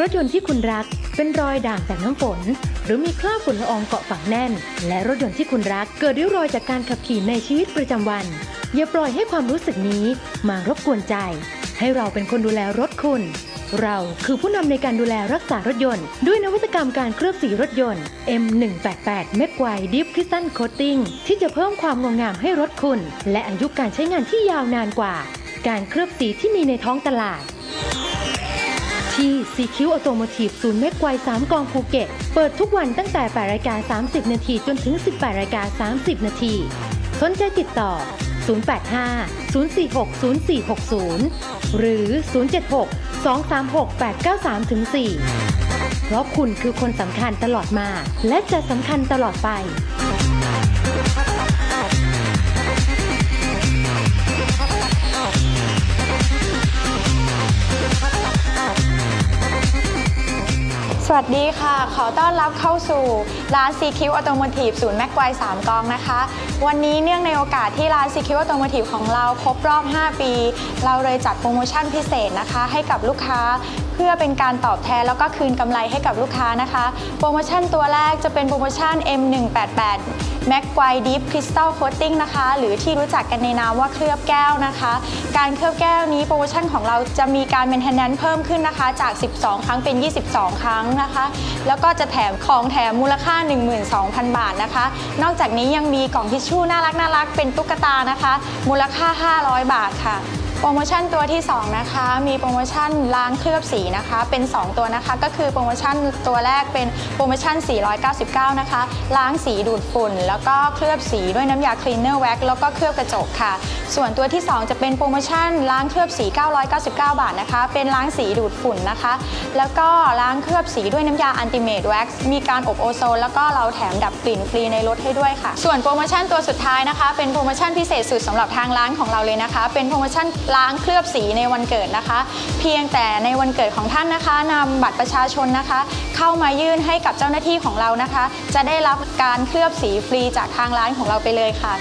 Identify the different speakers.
Speaker 1: รถยนต์ที่คุณรัก เป็นรอยด่างจากน้ำฝน หรือมีคราบฝุ่นละอองเกาะฝังแน่น และรถยนต์ที่คุณรักเกิดริ้วรอยจากการขับขี่ในชีวิตประจำวัน อย่าปล่อยให้ความรู้สึกนี้มารบกวนใจ ให้เราเป็นคนดูแลรถคุณ เราคือผู้นำในการดูแลรักษารถยนต์ ด้วยนวัตกรรมการเคลือบสีรถยนต์ M188 เม็ดไวดิฟคริสตัลโคตติ้งที่จะเพิ่มความงดงามให้รถคุณ และอายุการใช้งานที่ยาวนานกว่า การเคลือบสีที่มีในท้องตลาด ที่ CQ Automotive ศูนย์เมกไกว3กองภูเก็ต เปิดทุกวันตั้งแต่8รายการ 30 นาทีจนถึง 18รายการ30 นาทีสนใจติดต่อ 085 046 0460 หรือ 076-236-893-4 เพราะคุณคือคนสำคัญตลอดมา และจะสำคัญตลอดไป
Speaker 2: วัสดีค่ะ ขอต้อนรับเข้าสู่ร้าน CQ Automotive ศูนย์แม็กไว3กองนะคะ วันนี้เนื่องในโอกาสที่ร้าน CQ Automotive ของเราครบรอบ 5 ปี เราเลยจัดโปรโมชั่นพิเศษนะคะ ให้กับลูกค้า เพื่อเป็นการตอบแทนแล้วก็คืนกำไรให้กับลูกค้านะคะ โปรโมชั่นตัวแรกจะเป็นโปรโมชั่น M188 แม็กไวดิฟคริสตัลโคตติ้งนะคะ หรือที่รู้จักกันในนามว่าเคลือบแก้วนะคะ การเคลือบแก้วนี้โปรโมชั่นของเราจะมีการ maintenance เพิ่มขึ้นนะคะ จาก 12 ครั้งเป็น 22 ครั้งนะคะ แล้วก็จะแถมของแถมมูลค่า 12,000 บาทนะคะ นอกจากนี้ยังมีกล่องทิชชู่น่ารักน่ารักเป็นตุ๊กตานะคะ มูลค่า 500 บาทค่ะ โปรโมชั่นตัวที่ 2 นะคะ มีโปรโมชั่นล้างเคลือบสีนะคะ เป็น 2 ตัวนะคะ ก็คือโปรโมชั่นตัวแรกเป็นโปรโมชั่น 499 นะคะ ล้างสีดูดฝุ่น แล้วก็เคลือบสีด้วยน้ำยา cleaner wax แล้วก็เคลือบกระจกค่ะ ส่วนตัวที่ 2 จะเป็นโปรโมชั่นล้างเคลือบสี 999 บาทนะคะ เป็นล้างสีดูดฝุ่นนะคะ แล้วก็ล้างเคลือบสีด้วยน้ำยา ultimate wax มีการอบโอโซน แล้วก็เราแถมดับกลิ่นฟรีในรถให้ด้วยค่ะ ส่วนโปรโมชั่นตัวสุดท้ายนะคะ เป็นโปรโมชั่นพิเศษสุดสำหรับทางร้านของเราเลยนะคะ เป็นโปรโมชั่นล้างเคลือบสีในวันเกิดนะคะ เพียงแต่ในวันเกิดของท่านนะคะนำบัตรประชาชนนะคะ เข้ามายื่นให้กับเจ้าหน้าที่ของเรานะคะ จะได้รับการเคลือบสีฟรีจากทางร้านของเราไปเลยค่ะ